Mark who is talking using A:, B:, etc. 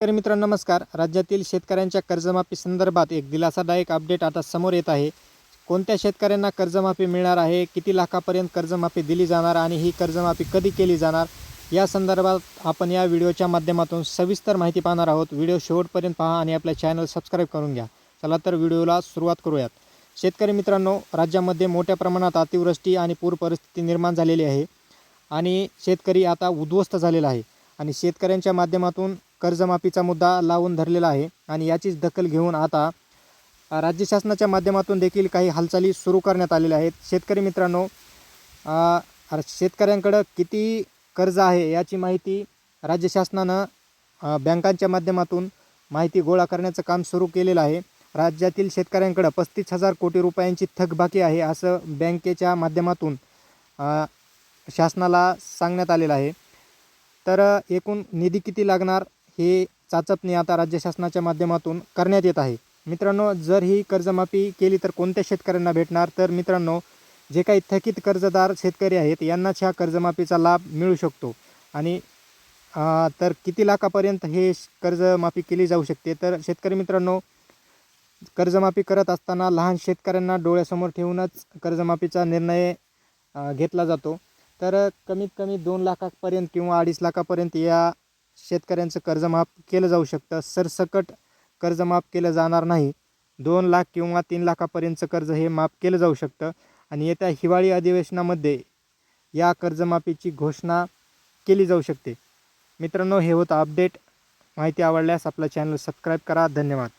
A: शेतकरी मित्रांनो नमस्कार. राज्यातील शेतकऱ्यांच्या कर्जमाफी संदर्भात एक दिलासादायक अपडेट आता समोर येत आहे. कोणत्या शेतकऱ्यांना कर्जमाफी मिळणार आहे? किती लाखापर्यंत कर्जमाफी दिली जाणार आणि ही कर्जमाफी कधी केली जाणार? या संदर्भात आपण या व्हिडिओच्या माध्यमातून सविस्तर माहिती पाहणार आहोत. व्हिडिओ शेवटपर्यंत पहा आणि आपल्या चॅनल सबस्क्राईब करून घ्या. चला तर व्हिडिओला सुरुवात करूयात. शेतकरी मित्रांनो राज्यामध्ये मोठ्या प्रमाणात अतिवृष्टी आणि पूर परिस्थिती निर्माण झालेली आहे आणि शेतकरी आता उद्ध्वस्त झालेला आहे. आणि शेतकऱ्यांच्या माध्यमातून कर्जमाफीचा मुद्दा लावून धरलेला आहे. आणि याचीच दखल घेऊन आता राज्य शासनाच्या माध्यमातून देखील काही हालचाली सुरू करण्यात आलेल्या आहेत. शेतकरी मित्रांनो शेतकऱ्यांकडं किती कर्ज आहे याची माहिती राज्य शासनानं बँकांच्या माध्यमातून माहिती गोळा करण्याचं काम सुरू केलेलं आहे. राज्यातील शेतकऱ्यांकडं पस्तीस हजार कोटी रुपयांची थकबाकी आहे असं बँकेच्या माध्यमातून शासनाला सांगण्यात आलेलं आहे. तर एकूण निधी किती लागणार हे चाचपणी आता राज्य शासनाच्या माध्यमातून करण्यात येत आहे. मित्रांनो जर ही कर्जमाफी केली तर कोणत्या शेतकऱ्यांना भेटणार? तर मित्रांनो जे काही थकीत कर्जदार शेतकरी आहेत यांनाच ह्या कर्जमाफीचा लाभ मिळू शकतो. आणि तर किती लाखापर्यंत हे कर्जमाफी केली जाऊ शकते? तर शेतकरी मित्रांनो कर्जमाफी करत असताना लहान शेतकऱ्यांना डोळ्यासमोर ठेवूनच कर्जमाफीचा निर्णय घेतला जातो. तर कमीत कमी दोन लाखापर्यंत किंवा अडीच लाखापर्यंत या शेतकऱ्यांचं कर्ज माफ केलं जाऊ शकतं. सरसकट कर्ज माफ केलं जाणार नाही. दोन लाख किंवा तीन लाखापर्यंतचं कर्ज हे माफ केलं जाऊ शकतं. आणि येत्या हिवाळी अधिवेशनामध्ये या कर्जमाफीची घोषणा केली जाऊ शकते. मित्रांनो हे होतं अपडेट. माहिती आवडल्यास आपला चॅनल सबस्क्राईब करा. धन्यवाद.